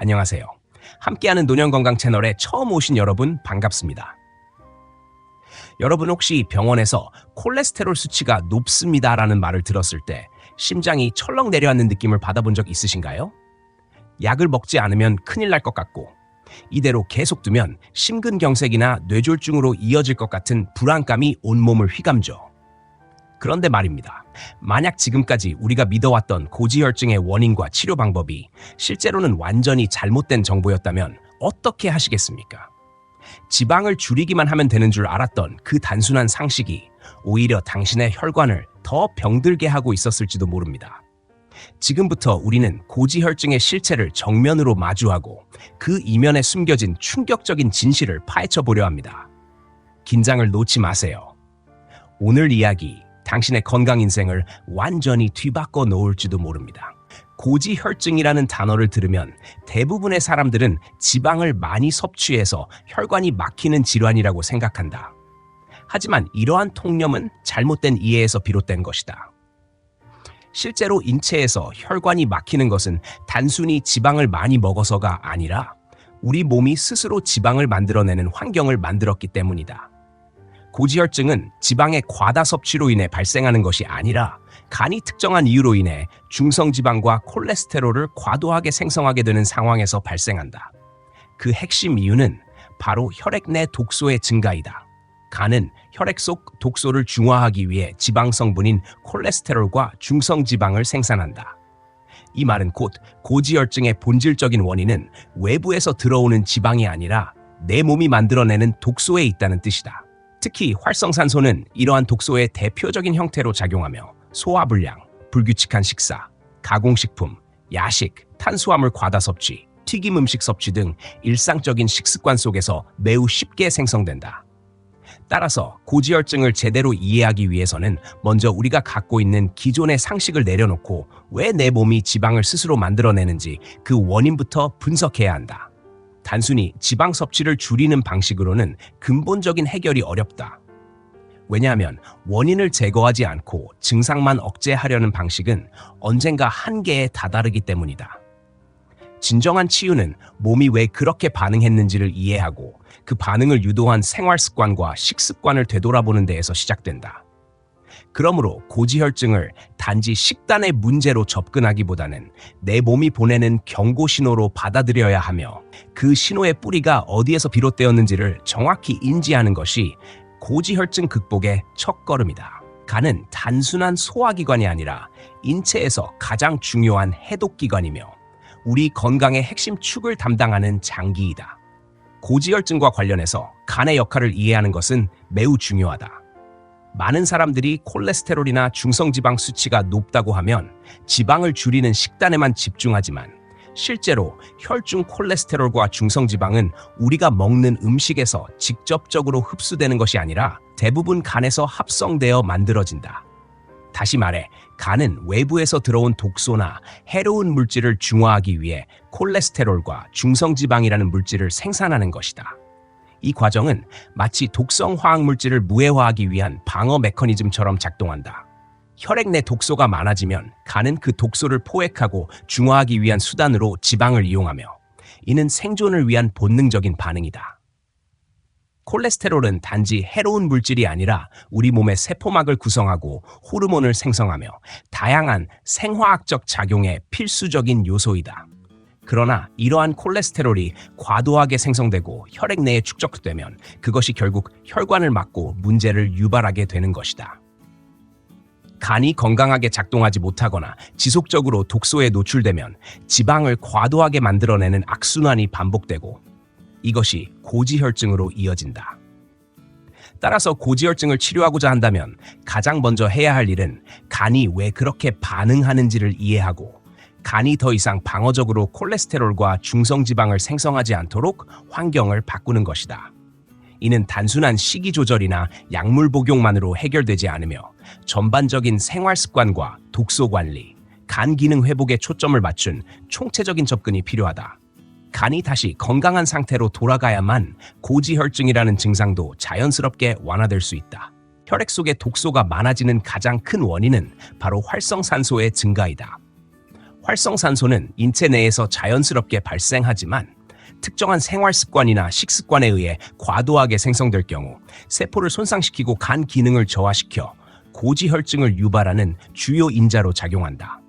안녕하세요. 함께하는 노년건강 채널에 처음 오신 여러분 반갑습니다. 여러분 혹시 병원에서 콜레스테롤 수치가 높습니다라는 말을 들었을 때 심장이 철렁 내려앉는 느낌을 받아본 적 있으신가요? 약을 먹지 않으면 큰일 날 것 같고 이대로 계속 두면 심근경색이나 뇌졸중으로 이어질 것 같은 불안감이 온몸을 휘감죠. 그런데 말입니다. 만약 지금까지 우리가 믿어왔던 고지혈증의 원인과 치료 방법이 실제로는 완전히 잘못된 정보였다면 어떻게 하시겠습니까? 지방을 줄이기만 하면 되는 줄 알았던 그 단순한 상식이 오히려 당신의 혈관을 더 병들게 하고 있었을지도 모릅니다. 지금부터 우리는 고지혈증의 실체를 정면으로 마주하고 그 이면에 숨겨진 충격적인 진실을 파헤쳐 보려 합니다. 긴장을 놓지 마세요. 오늘 이야기 당신의 건강 인생을 완전히 뒤바꿔 놓을지도 모릅니다. 고지혈증이라는 단어를 들으면 대부분의 사람들은 지방을 많이 섭취해서 혈관이 막히는 질환이라고 생각한다. 하지만 이러한 통념은 잘못된 이해에서 비롯된 것이다. 실제로 인체에서 혈관이 막히는 것은 단순히 지방을 많이 먹어서가 아니라 우리 몸이 스스로 지방을 만들어내는 환경을 만들었기 때문이다. 고지혈증은 지방의 과다 섭취로 인해 발생하는 것이 아니라 간이 특정한 이유로 인해 중성지방과 콜레스테롤을 과도하게 생성하게 되는 상황에서 발생한다. 그 핵심 이유는 바로 혈액 내 독소의 증가이다. 간은 혈액 속 독소를 중화하기 위해 지방 성분인 콜레스테롤과 중성 지방을 생산한다. 이 말은 곧 고지혈증의 본질적인 원인은 외부에서 들어오는 지방이 아니라 내 몸이 만들어내는 독소에 있다는 뜻이다. 특히 활성산소는 이러한 독소의 대표적인 형태로 작용하며 소화불량, 불규칙한 식사, 가공식품, 야식, 탄수화물 과다 섭취, 튀김 음식 섭취 등 일상적인 식습관 속에서 매우 쉽게 생성된다. 따라서 고지혈증을 제대로 이해하기 위해서는 먼저 우리가 갖고 있는 기존의 상식을 내려놓고 왜 내 몸이 지방을 스스로 만들어내는지 그 원인부터 분석해야 한다. 단순히 지방 섭취를 줄이는 방식으로는 근본적인 해결이 어렵다. 왜냐하면 원인을 제거하지 않고 증상만 억제하려는 방식은 언젠가 한계에 다다르기 때문이다. 진정한 치유는 몸이 왜 그렇게 반응했는지를 이해하고 그 반응을 유도한 생활 습관과 식습관을 되돌아보는 데에서 시작된다. 그러므로 고지혈증을 단지 식단의 문제로 접근하기보다는 내 몸이 보내는 경고 신호로 받아들여야 하며 그 신호의 뿌리가 어디에서 비롯되었는지를 정확히 인지하는 것이 고지혈증 극복의 첫걸음이다. 간은 단순한 소화기관이 아니라 인체에서 가장 중요한 해독기관이며 우리 건강의 핵심 축을 담당하는 장기이다. 고지혈증과 관련해서 간의 역할을 이해하는 것은 매우 중요하다. 많은 사람들이 콜레스테롤이나 중성지방 수치가 높다고 하면 지방을 줄이는 식단에만 집중하지만 실제로 혈중 콜레스테롤과 중성지방은 우리가 먹는 음식에서 직접적으로 흡수되는 것이 아니라 대부분 간에서 합성되어 만들어진다. 다시 말해, 간은 외부에서 들어온 독소나 해로운 물질을 중화하기 위해 콜레스테롤과 중성지방이라는 물질을 생산하는 것이다. 이 과정은 마치 독성 화학 물질을 무해화하기 위한 방어 메커니즘처럼 작동한다. 혈액 내 독소가 많아지면 간은 그 독소를 포획하고 중화하기 위한 수단으로 지방을 이용하며 이는 생존을 위한 본능적인 반응이다. 콜레스테롤은 단지 해로운 물질이 아니라 우리 몸의 세포막을 구성하고 호르몬을 생성하며 다양한 생화학적 작용의 필수적인 요소이다. 그러나 이러한 콜레스테롤이 과도하게 생성되고 혈액 내에 축적되면 그것이 결국 혈관을 막고 문제를 유발하게 되는 것이다. 간이 건강하게 작동하지 못하거나 지속적으로 독소에 노출되면 지방을 과도하게 만들어내는 악순환이 반복되고 이것이 고지혈증으로 이어진다. 따라서 고지혈증을 치료하고자 한다면 가장 먼저 해야 할 일은 간이 왜 그렇게 반응하는지를 이해하고 간이 더 이상 방어적으로 콜레스테롤과 중성지방을 생성하지 않도록 환경을 바꾸는 것이다. 이는 단순한 식이 조절이나 약물 복용만으로 해결되지 않으며 전반적인 생활 습관과 독소 관리, 간 기능 회복에 초점을 맞춘 총체적인 접근이 필요하다. 간이 다시 건강한 상태로 돌아가야만 고지혈증이라는 증상도 자연스럽게 완화될 수 있다. 혈액 속에 독소가 많아지는 가장 큰 원인은 바로 활성산소의 증가이다. 활성산소는 인체 내에서 자연스럽게 발생하지만 특정한 생활 습관이나 식습관에 의해 과도하게 생성될 경우 세포를 손상시키고 간 기능을 저하시켜 고지혈증을 유발하는 주요 인자로 작용한다.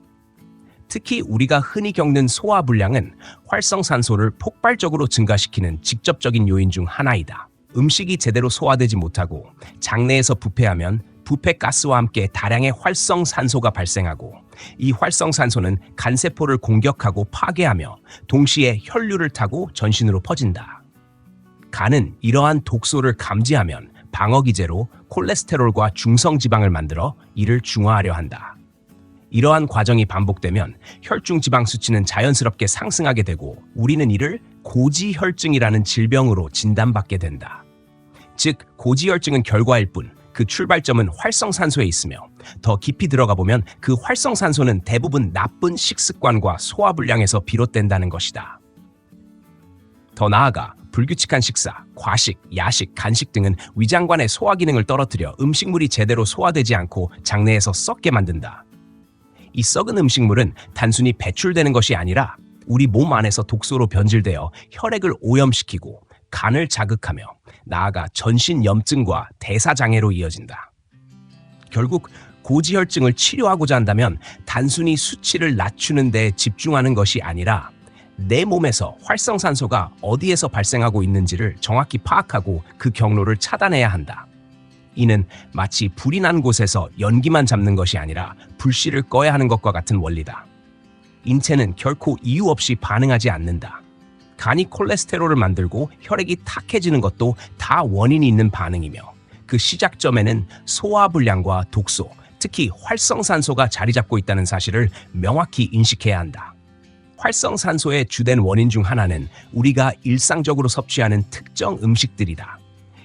특히 우리가 흔히 겪는 소화불량은 활성산소를 폭발적으로 증가시키는 직접적인 요인 중 하나이다. 음식이 제대로 소화되지 못하고 장내에서 부패하면 부패 가스와 함께 다량의 활성산소가 발생하고 이 활성산소는 간세포를 공격하고 파괴하며 동시에 혈류를 타고 전신으로 퍼진다. 간은 이러한 독소를 감지하면 방어기제로 콜레스테롤과 중성지방을 만들어 이를 중화하려 한다. 이러한 과정이 반복되면 혈중 지방 수치는 자연스럽게 상승하게 되고 우리는 이를 고지혈증이라는 질병으로 진단받게 된다. 즉 고지혈증은 결과일 뿐 그 출발점은 활성산소에 있으며 더 깊이 들어가 보면 그 활성산소는 대부분 나쁜 식습관과 소화불량에서 비롯된다는 것이다. 더 나아가 불규칙한 식사, 과식, 야식, 간식 등은 위장관의 소화 기능을 떨어뜨려 음식물이 제대로 소화되지 않고 장내에서 썩게 만든다. 이 썩은 음식물은 단순히 배출되는 것이 아니라 우리 몸 안에서 독소로 변질되어 혈액을 오염시키고 간을 자극하며 나아가 전신 염증과 대사 장애로 이어진다. 결국 고지혈증을 치료하고자 한다면 단순히 수치를 낮추는 데 집중하는 것이 아니라 내 몸에서 활성산소가 어디에서 발생하고 있는지를 정확히 파악하고 그 경로를 차단해야 한다. 이는 마치 불이 난 곳에서 연기만 잡는 것이 아니라 불씨를 꺼야 하는 것과 같은 원리다. 인체는 결코 이유 없이 반응하지 않는다. 간이 콜레스테롤을 만들고 혈액이 탁해지는 것도 다 원인이 있는 반응이며 그 시작점에는 소화불량과 독소, 특히 활성산소가 자리 잡고 있다는 사실을 명확히 인식해야 한다. 활성산소의 주된 원인 중 하나는 우리가 일상적으로 섭취하는 특정 음식들이다.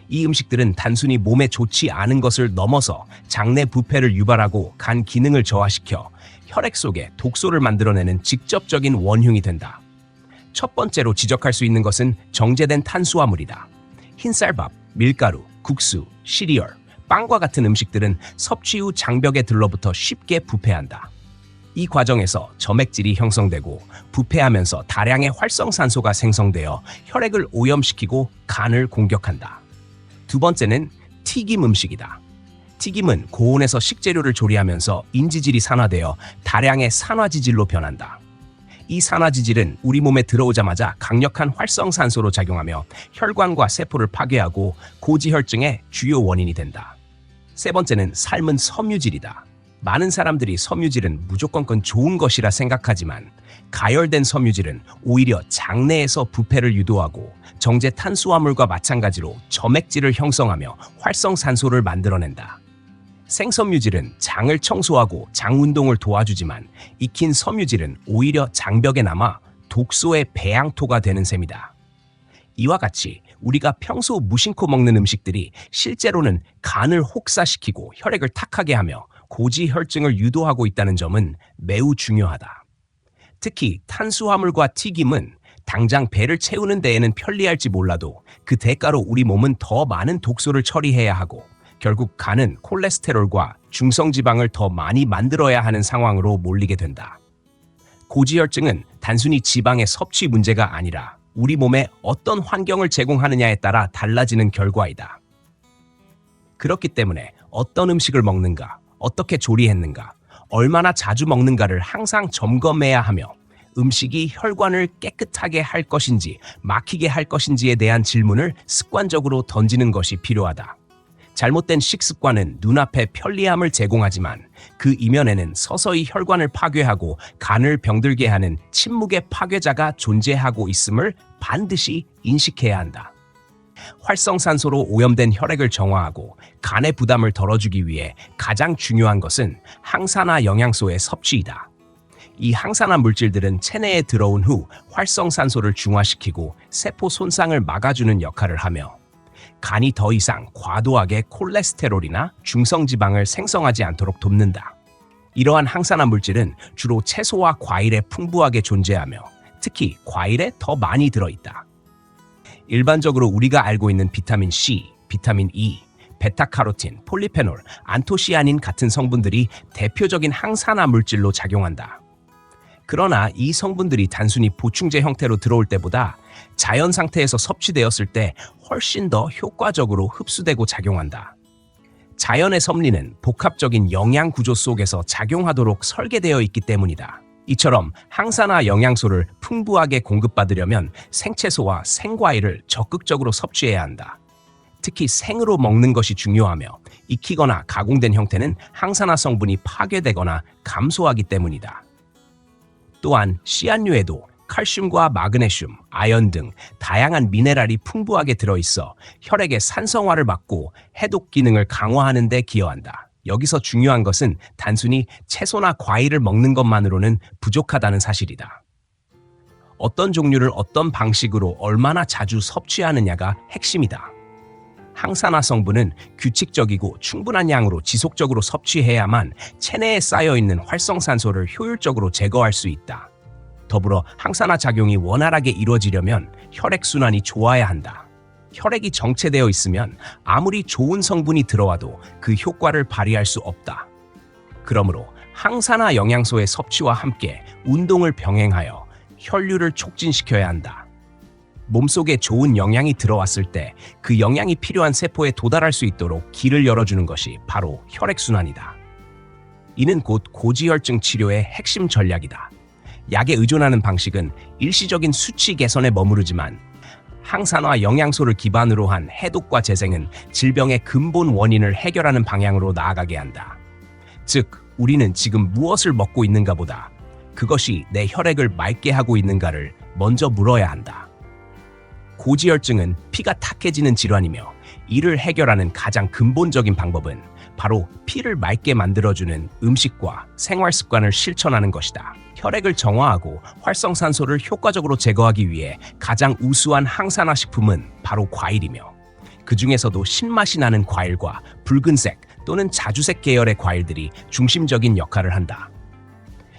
이 음식들은 단순히 몸에 좋지 않은 것을 넘어서 장내 부패를 유발하고 간 기능을 저하시켜 혈액 속에 독소를 만들어내는 직접적인 원흉이 된다. 첫 번째로 지적할 수 있는 것은 정제된 탄수화물이다. 흰쌀밥, 밀가루, 국수, 시리얼, 빵과 같은 음식들은 섭취 후 장벽에 들러붙어 쉽게 부패한다. 이 과정에서 점액질이 형성되고 부패하면서 다량의 활성산소가 생성되어 혈액을 오염시키고 간을 공격한다. 두 번째는 튀김 음식이다. 튀김은 고온에서 식재료를 조리하면서 인지질이 산화되어 다량의 산화지질로 변한다. 이 산화지질은 우리 몸에 들어오자마자 강력한 활성산소로 작용하며 혈관과 세포를 파괴하고 고지혈증의 주요 원인이 된다. 세 번째는 삶은 섬유질이다. 많은 사람들이 섬유질은 무조건 좋은 것이라 생각하지만 가열된 섬유질은 오히려 장내에서 부패를 유도하고 정제 탄수화물과 마찬가지로 점액질을 형성하며 활성산소를 만들어낸다. 생섬유질은 장을 청소하고 장 운동을 도와주지만 익힌 섬유질은 오히려 장벽에 남아 독소의 배양토가 되는 셈이다. 이와 같이 우리가 평소 무심코 먹는 음식들이 실제로는 간을 혹사시키고 혈액을 탁하게 하며 고지혈증을 유도하고 있다는 점은 매우 중요하다. 특히 탄수화물과 튀김은 당장 배를 채우는 데에는 편리할지 몰라도 그 대가로 우리 몸은 더 많은 독소를 처리해야 하고 결국 간은 콜레스테롤과 중성지방을 더 많이 만들어야 하는 상황으로 몰리게 된다. 고지혈증은 단순히 지방의 섭취 문제가 아니라 우리 몸에 어떤 환경을 제공하느냐에 따라 달라지는 결과이다. 그렇기 때문에 어떤 음식을 먹는가, 어떻게 조리했는가, 얼마나 자주 먹는가를 항상 점검해야 하며 음식이 혈관을 깨끗하게 할 것인지 막히게 할 것인지에 대한 질문을 습관적으로 던지는 것이 필요하다. 잘못된 식습관은 눈앞에 편리함을 제공하지만 그 이면에는 서서히 혈관을 파괴하고 간을 병들게 하는 침묵의 파괴자가 존재하고 있음을 반드시 인식해야 한다. 활성산소로 오염된 혈액을 정화하고 간의 부담을 덜어주기 위해 가장 중요한 것은 항산화 영양소의 섭취이다. 이 항산화 물질들은 체내에 들어온 후 활성산소를 중화시키고 세포 손상을 막아주는 역할을 하며 간이 더 이상 과도하게 콜레스테롤이나 중성지방을 생성하지 않도록 돕는다. 이러한 항산화 물질은 주로 채소와 과일에 풍부하게 존재하며 특히 과일에 더 많이 들어있다. 일반적으로 우리가 알고 있는 비타민 C, 비타민 E, 베타카로틴, 폴리페놀, 안토시아닌 같은 성분들이 대표적인 항산화 물질로 작용한다. 그러나 이 성분들이 단순히 보충제 형태로 들어올 때보다 자연 상태에서 섭취되었을 때 훨씬 더 효과적으로 흡수되고 작용한다. 자연의 섭리는 복합적인 영양 구조 속에서 작용하도록 설계되어 있기 때문이다. 이처럼 항산화 영양소를 풍부하게 공급받으려면 생채소와 생과일을 적극적으로 섭취해야 한다. 특히 생으로 먹는 것이 중요하며 익히거나 가공된 형태는 항산화 성분이 파괴되거나 감소하기 때문이다. 또한 씨앗류에도 칼슘과 마그네슘, 아연 등 다양한 미네랄이 풍부하게 들어있어 혈액의 산성화를 막고 해독 기능을 강화하는 데 기여한다. 여기서 중요한 것은 단순히 채소나 과일을 먹는 것만으로는 부족하다는 사실이다. 어떤 종류를 어떤 방식으로 얼마나 자주 섭취하느냐가 핵심이다. 항산화 성분은 규칙적이고 충분한 양으로 지속적으로 섭취해야만 체내에 쌓여 있는 활성산소를 효율적으로 제거할 수 있다. 더불어 항산화 작용이 원활하게 이루어지려면 혈액 순환이 좋아야 한다. 혈액이 정체되어 있으면 아무리 좋은 성분이 들어와도 그 효과를 발휘할 수 없다. 그러므로 항산화 영양소의 섭취와 함께 운동을 병행하여 혈류를 촉진시켜야 한다. 몸속에 좋은 영양이 들어왔을 때 그 영양이 필요한 세포에 도달할 수 있도록 길을 열어주는 것이 바로 혈액순환이다. 이는 곧 고지혈증 치료의 핵심 전략이다. 약에 의존하는 방식은 일시적인 수치 개선에 머무르지만 항산화 영양소를 기반으로 한 해독과 재생은 질병의 근본 원인을 해결하는 방향으로 나아가게 한다. 즉, 우리는 지금 무엇을 먹고 있는가 보다 그것이 내 혈액을 맑게 하고 있는가를 먼저 물어야 한다. 고지혈증은 피가 탁해지는 질환이며 이를 해결하는 가장 근본적인 방법은 바로 피를 맑게 만들어주는 음식과 생활 습관을 실천하는 것이다. 혈액을 정화하고 활성산소를 효과적으로 제거하기 위해 가장 우수한 항산화 식품은 바로 과일이며 그 중에서도 신맛이 나는 과일과 붉은색 또는 자주색 계열의 과일들이 중심적인 역할을 한다.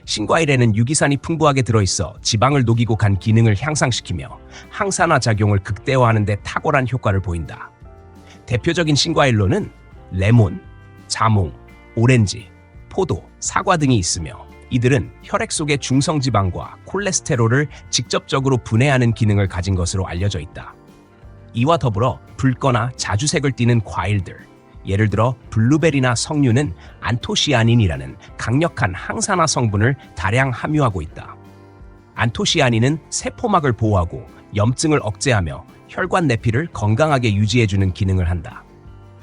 신과일에는 유기산이 풍부하게 들어있어 지방을 녹이고 간 기능을 향상시키며 항산화 작용을 극대화하는 데 탁월한 효과를 보인다. 대표적인 신과일로는 레몬, 자몽, 오렌지, 포도, 사과 등이 있으며 이들은 혈액 속의 중성지방과 콜레스테롤을 직접적으로 분해하는 기능을 가진 것으로 알려져 있다. 이와 더불어 붉거나 자주색을 띠는 과일들, 예를 들어 블루베리나 석류는 안토시아닌이라는 강력한 항산화 성분을 다량 함유하고 있다. 안토시아닌은 세포막을 보호하고 염증을 억제하며 혈관 내피를 건강하게 유지해주는 기능을 한다.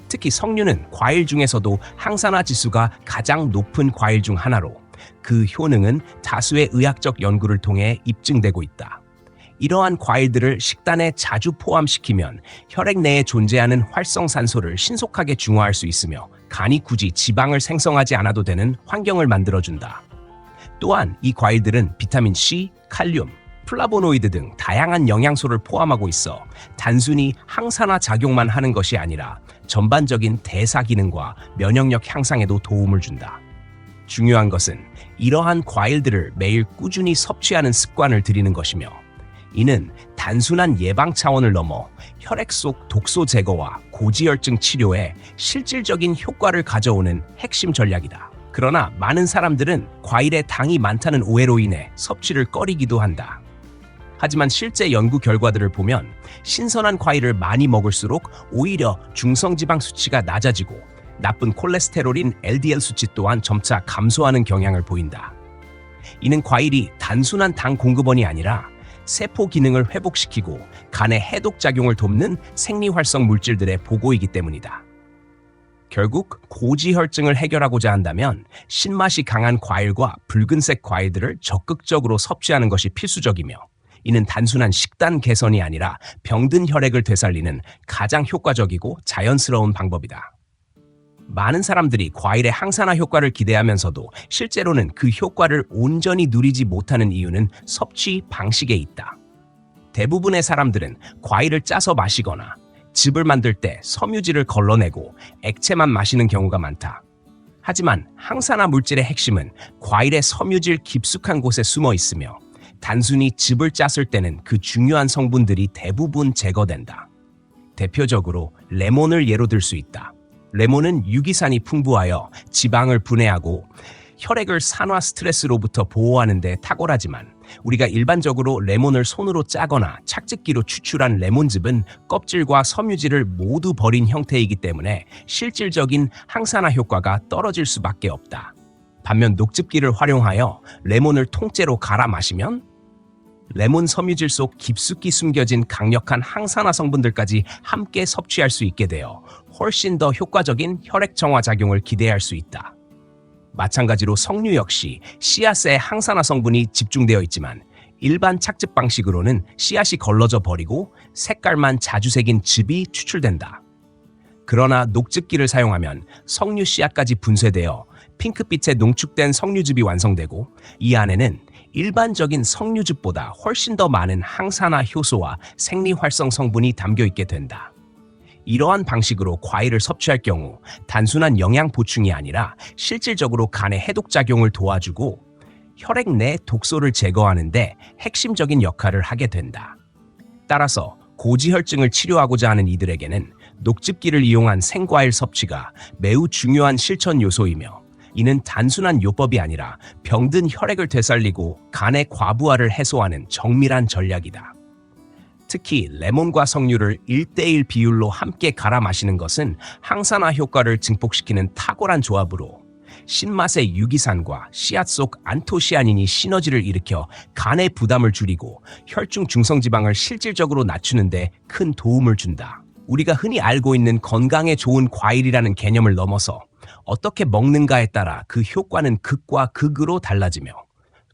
특히 석류는 과일 중에서도 항산화 지수가 가장 높은 과일 중 하나로 그 효능은 다수의 의학적 연구를 통해 입증되고 있다. 이러한 과일들을 식단에 자주 포함시키면 혈액 내에 존재하는 활성산소를 신속하게 중화할 수 있으며 간이 굳이 지방을 생성하지 않아도 되는 환경을 만들어준다. 또한 이 과일들은 비타민 C, 칼륨, 플라보노이드 등 다양한 영양소를 포함하고 있어 단순히 항산화 작용만 하는 것이 아니라 전반적인 대사 기능과 면역력 향상에도 도움을 준다. 중요한 것은 이러한 과일들을 매일 꾸준히 섭취하는 습관을 들이는 것이며 이는 단순한 예방 차원을 넘어 혈액 속 독소 제거와 고지혈증 치료에 실질적인 효과를 가져오는 핵심 전략이다. 그러나 많은 사람들은 과일에 당이 많다는 오해로 인해 섭취를 꺼리기도 한다. 하지만 실제 연구 결과들을 보면 신선한 과일을 많이 먹을수록 오히려 중성지방 수치가 낮아지고 나쁜 콜레스테롤인 LDL 수치 또한 점차 감소하는 경향을 보인다. 이는 과일이 단순한 당 공급원이 아니라 세포 기능을 회복시키고 간의 해독 작용을 돕는 생리활성 물질들의 보고이기 때문이다. 결국 고지혈증을 해결하고자 한다면 신맛이 강한 과일과 붉은색 과일들을 적극적으로 섭취하는 것이 필수적이며 이는 단순한 식단 개선이 아니라 병든 혈액을 되살리는 가장 효과적이고 자연스러운 방법이다. 많은 사람들이 과일의 항산화 효과를 기대하면서도 실제로는 그 효과를 온전히 누리지 못하는 이유는 섭취 방식에 있다. 대부분의 사람들은 과일을 짜서 마시거나 즙을 만들 때 섬유질을 걸러내고 액체만 마시는 경우가 많다. 하지만 항산화 물질의 핵심은 과일의 섬유질 깊숙한 곳에 숨어 있으며 단순히 즙을 짰을 때는 그 중요한 성분들이 대부분 제거된다. 대표적으로 레몬을 예로 들 수 있다. 레몬은 유기산이 풍부하여 지방을 분해하고 혈액을 산화 스트레스로부터 보호하는 데 탁월하지만 우리가 일반적으로 레몬을 손으로 짜거나 착즙기로 추출한 레몬즙은 껍질과 섬유질을 모두 버린 형태이기 때문에 실질적인 항산화 효과가 떨어질 수밖에 없다. 반면 녹즙기를 활용하여 레몬을 통째로 갈아 마시면 레몬 섬유질 속 깊숙이 숨겨진 강력한 항산화 성분들까지 함께 섭취할 수 있게 되어 훨씬 더 효과적인 혈액 정화 작용을 기대할 수 있다. 마찬가지로 석류 역시 씨앗에 항산화 성분이 집중되어 있지만 일반 착즙 방식으로는 씨앗이 걸러져 버리고 색깔만 자주 새긴 즙이 추출된다. 그러나 녹즙기를 사용하면 석류 씨앗까지 분쇄되어 핑크빛의 농축된 석류즙이 완성되고 이 안에는 일반적인 석류즙보다 훨씬 더 많은 항산화 효소와 생리활성 성분이 담겨 있게 된다. 이러한 방식으로 과일을 섭취할 경우 단순한 영양 보충이 아니라 실질적으로 간의 해독 작용을 도와주고 혈액 내 독소를 제거하는데 핵심적인 역할을 하게 된다. 따라서 고지혈증을 치료하고자 하는 이들에게는 녹즙기를 이용한 생과일 섭취가 매우 중요한 실천 요소이며 이는 단순한 요법이 아니라 병든 혈액을 되살리고 간의 과부하를 해소하는 정밀한 전략이다. 특히 레몬과 석류를 1대1 비율로 함께 갈아 마시는 것은 항산화 효과를 증폭시키는 탁월한 조합으로 신맛의 유기산과 씨앗 속 안토시아닌이 시너지를 일으켜 간의 부담을 줄이고 혈중 중성지방을 실질적으로 낮추는데 큰 도움을 준다. 우리가 흔히 알고 있는 건강에 좋은 과일이라는 개념을 넘어서 어떻게 먹는가에 따라 그 효과는 극과 극으로 달라지며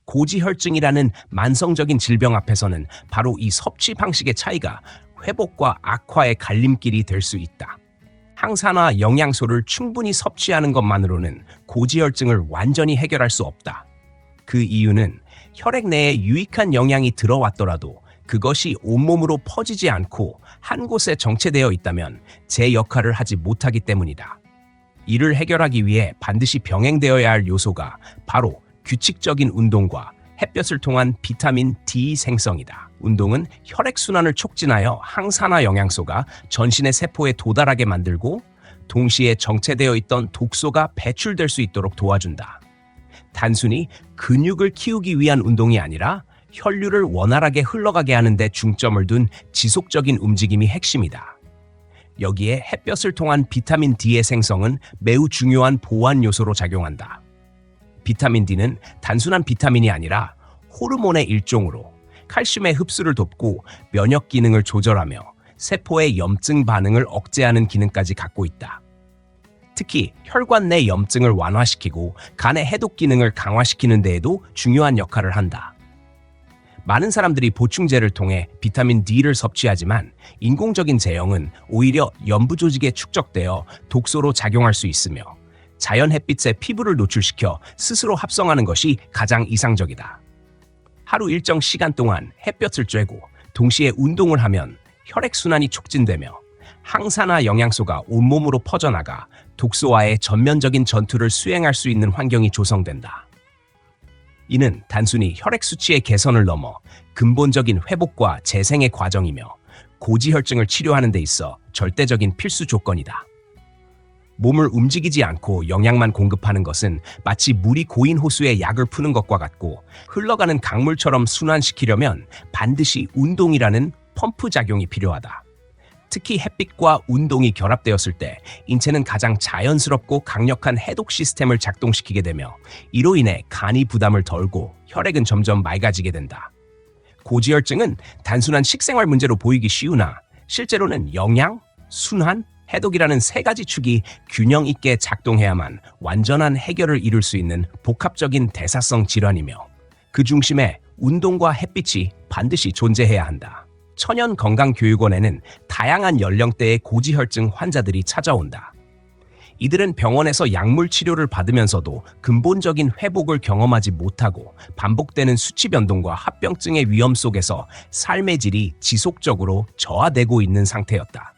고지혈증이라는 만성적인 질병 앞에서는 바로 이 섭취 방식의 차이가 회복과 악화의 갈림길이 될 수 있다. 항산화 영양소를 충분히 섭취하는 것만으로는 고지혈증을 완전히 해결할 수 없다. 그 이유는 혈액 내에 유익한 영양이 들어왔더라도 그것이 온몸으로 퍼지지 않고 한 곳에 정체되어 있다면 제 역할을 하지 못하기 때문이다. 이를 해결하기 위해 반드시 병행되어야 할 요소가 바로 규칙적인 운동과 햇볕을 통한 비타민 D 생성이다. 운동은 혈액순환을 촉진하여 항산화 영양소가 전신의 세포에 도달하게 만들고 동시에 정체되어 있던 독소가 배출될 수 있도록 도와준다. 단순히 근육을 키우기 위한 운동이 아니라 혈류를 원활하게 흘러가게 하는데 중점을 둔 지속적인 움직임이 핵심이다. 여기에 햇볕을 통한 비타민 D의 생성은 매우 중요한 보완 요소로 작용한다. 비타민 D는 단순한 비타민이 아니라 호르몬의 일종으로 칼슘의 흡수를 돕고 면역 기능을 조절하며 세포의 염증 반응을 억제하는 기능까지 갖고 있다. 특히 혈관 내 염증을 완화시키고 간의 해독 기능을 강화시키는 데에도 중요한 역할을 한다. 많은 사람들이 보충제를 통해 비타민 D를 섭취하지만 인공적인 제형은 오히려 연부 조직에 축적되어 독소로 작용할 수 있으며 자연 햇빛에 피부를 노출시켜 스스로 합성하는 것이 가장 이상적이다. 하루 일정 시간 동안 햇볕을 쬐고 동시에 운동을 하면 혈액순환이 촉진되며 항산화 영양소가 온몸으로 퍼져나가 독소와의 전면적인 전투를 수행할 수 있는 환경이 조성된다. 이는 단순히 혈액 수치의 개선을 넘어 근본적인 회복과 재생의 과정이며 고지혈증을 치료하는 데 있어 절대적인 필수 조건이다. 몸을 움직이지 않고 영양만 공급하는 것은 마치 물이 고인 호수에 약을 푸는 것과 같고 흘러가는 강물처럼 순환시키려면 반드시 운동이라는 펌프 작용이 필요하다. 특히 햇빛과 운동이 결합되었을 때 인체는 가장 자연스럽고 강력한 해독 시스템을 작동시키게 되며 이로 인해 간이 부담을 덜고 혈액은 점점 맑아지게 된다. 고지혈증은 단순한 식생활 문제로 보이기 쉬우나 실제로는 영양, 순환, 해독이라는 세 가지 축이 균형 있게 작동해야만 완전한 해결을 이룰 수 있는 복합적인 대사성 질환이며 그 중심에 운동과 햇빛이 반드시 존재해야 한다. 천연 건강교육원에는 다양한 연령대의 고지혈증 환자들이 찾아온다. 이들은 병원에서 약물 치료를 받으면서도 근본적인 회복을 경험하지 못하고 반복되는 수치 변동과 합병증의 위험 속에서 삶의 질이 지속적으로 저하되고 있는 상태였다.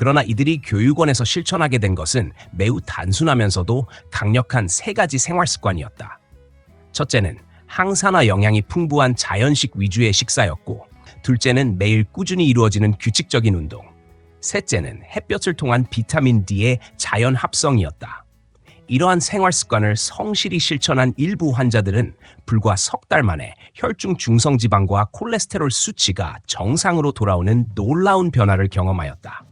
그러나 이들이 교육원에서 실천하게 된 것은 매우 단순하면서도 강력한 세 가지 생활 습관이었다. 첫째는 항산화 영양이 풍부한 자연식 위주의 식사였고, 둘째는 매일 꾸준히 이루어지는 규칙적인 운동, 셋째는 햇볕을 통한 비타민 D의 자연 합성이었다. 이러한 생활 습관을 성실히 실천한 일부 환자들은 불과 석 달 만에 혈중 중성지방과 콜레스테롤 수치가 정상으로 돌아오는 놀라운 변화를 경험하였다.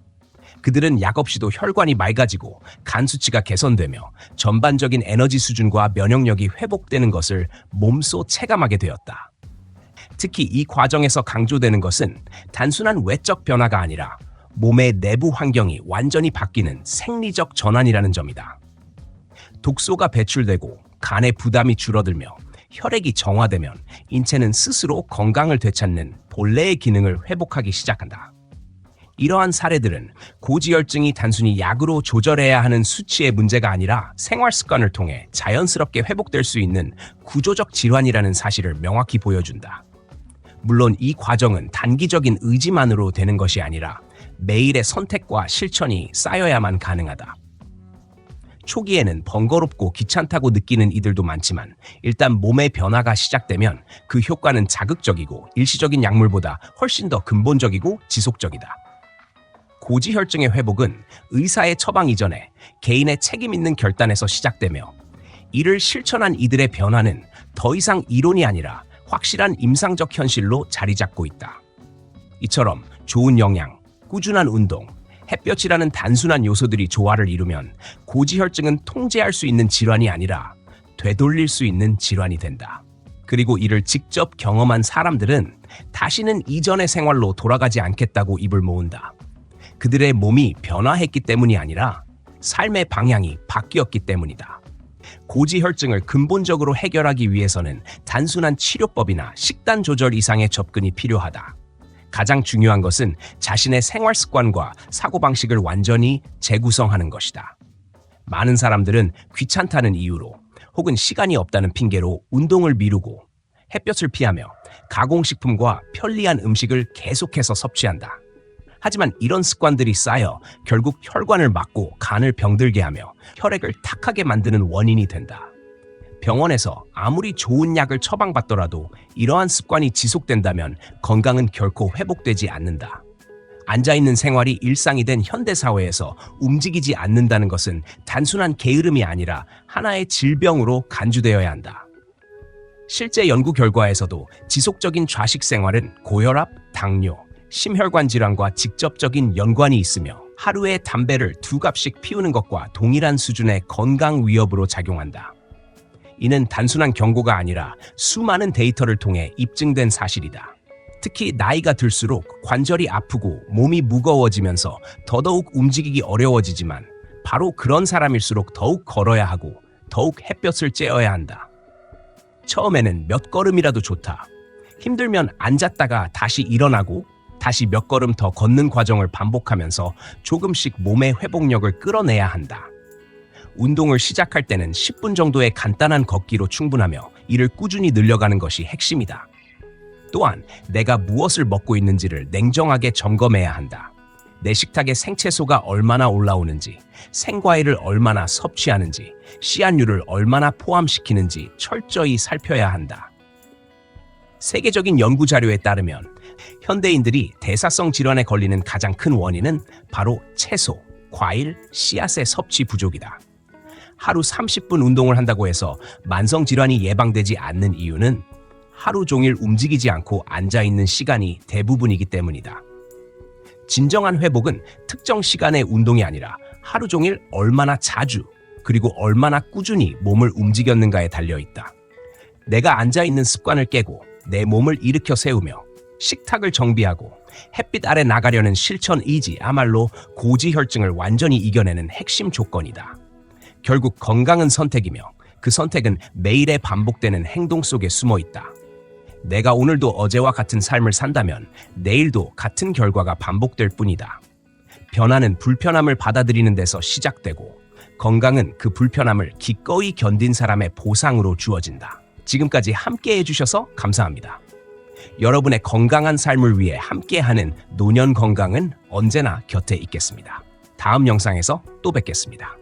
그들은 약 없이도 혈관이 맑아지고 간 수치가 개선되며 전반적인 에너지 수준과 면역력이 회복되는 것을 몸소 체감하게 되었다. 특히 이 과정에서 강조되는 것은 단순한 외적 변화가 아니라 몸의 내부 환경이 완전히 바뀌는 생리적 전환이라는 점이다. 독소가 배출되고 간의 부담이 줄어들며 혈액이 정화되면 인체는 스스로 건강을 되찾는 본래의 기능을 회복하기 시작한다. 이러한 사례들은 고지혈증이 단순히 약으로 조절해야 하는 수치의 문제가 아니라 생활 습관을 통해 자연스럽게 회복될 수 있는 구조적 질환이라는 사실을 명확히 보여준다. 물론 이 과정은 단기적인 의지만으로 되는 것이 아니라 매일의 선택과 실천이 쌓여야만 가능하다. 초기에는 번거롭고 귀찮다고 느끼는 이들도 많지만 일단 몸의 변화가 시작되면 그 효과는 자극적이고 일시적인 약물보다 훨씬 더 근본적이고 지속적이다. 고지혈증의 회복은 의사의 처방 이전에 개인의 책임 있는 결단에서 시작되며 이를 실천한 이들의 변화는 더 이상 이론이 아니라 확실한 임상적 현실로 자리 잡고 있다. 이처럼 좋은 영양, 꾸준한 운동, 햇볕이라는 단순한 요소들이 조화를 이루면 고지혈증은 통제할 수 있는 질환이 아니라 되돌릴 수 있는 질환이 된다. 그리고 이를 직접 경험한 사람들은 다시는 이전의 생활로 돌아가지 않겠다고 입을 모은다. 그들의 몸이 변화했기 때문이 아니라 삶의 방향이 바뀌었기 때문이다. 고지혈증을 근본적으로 해결하기 위해서는 단순한 치료법이나 식단 조절 이상의 접근이 필요하다. 가장 중요한 것은 자신의 생활 습관과 사고방식을 완전히 재구성하는 것이다. 많은 사람들은 귀찮다는 이유로 혹은 시간이 없다는 핑계로 운동을 미루고 햇볕을 피하며 가공식품과 편리한 음식을 계속해서 섭취한다. 하지만 이런 습관들이 쌓여 결국 혈관을 막고 간을 병들게 하며 혈액을 탁하게 만드는 원인이 된다. 병원에서 아무리 좋은 약을 처방받더라도 이러한 습관이 지속된다면 건강은 결코 회복되지 않는다. 앉아있는 생활이 일상이 된 현대사회에서 움직이지 않는다는 것은 단순한 게으름이 아니라 하나의 질병으로 간주되어야 한다. 실제 연구 결과에서도 지속적인 좌식 생활은 고혈압, 당뇨, 심혈관 질환과 직접적인 연관이 있으며 하루에 담배를 두 갑씩 피우는 것과 동일한 수준의 건강 위협으로 작용한다. 이는 단순한 경고가 아니라 수많은 데이터를 통해 입증된 사실이다. 특히 나이가 들수록 관절이 아프고 몸이 무거워지면서 더더욱 움직이기 어려워지지만 바로 그런 사람일수록 더욱 걸어야 하고 더욱 햇볕을 쬐어야 한다. 처음에는 몇 걸음이라도 좋다. 힘들면 앉았다가 다시 일어나고 다시 몇 걸음 더 걷는 과정을 반복하면서 조금씩 몸의 회복력을 끌어내야 한다. 운동을 시작할 때는 10분 정도의 간단한 걷기로 충분하며 이를 꾸준히 늘려가는 것이 핵심이다. 또한 내가 무엇을 먹고 있는지를 냉정하게 점검해야 한다. 내 식탁에 생채소가 얼마나 올라오는지, 생과일을 얼마나 섭취하는지, 씨앗류를 얼마나 포함시키는지 철저히 살펴야 한다. 세계적인 연구 자료에 따르면 현대인들이 대사성 질환에 걸리는 가장 큰 원인은 바로 채소, 과일, 씨앗의 섭취 부족이다. 하루 30분 운동을 한다고 해서 만성 질환이 예방되지 않는 이유는 하루 종일 움직이지 않고 앉아 있는 시간이 대부분이기 때문이다. 진정한 회복은 특정 시간의 운동이 아니라 하루 종일 얼마나 자주 그리고 얼마나 꾸준히 몸을 움직였는가에 달려 있다. 내가 앉아 있는 습관을 깨고 내 몸을 일으켜 세우며 식탁을 정비하고 햇빛 아래 나가려는 실천 의지야말로 고지혈증을 완전히 이겨내는 핵심 조건이다. 결국 건강은 선택이며 그 선택은 매일의 반복되는 행동 속에 숨어 있다. 내가 오늘도 어제와 같은 삶을 산다면 내일도 같은 결과가 반복될 뿐이다. 변화는 불편함을 받아들이는 데서 시작되고 건강은 그 불편함을 기꺼이 견딘 사람의 보상으로 주어진다. 지금까지 함께 해주셔서 감사합니다. 여러분의 건강한 삶을 위해 함께하는 노년 건강은 언제나 곁에 있겠습니다. 다음 영상에서 또 뵙겠습니다.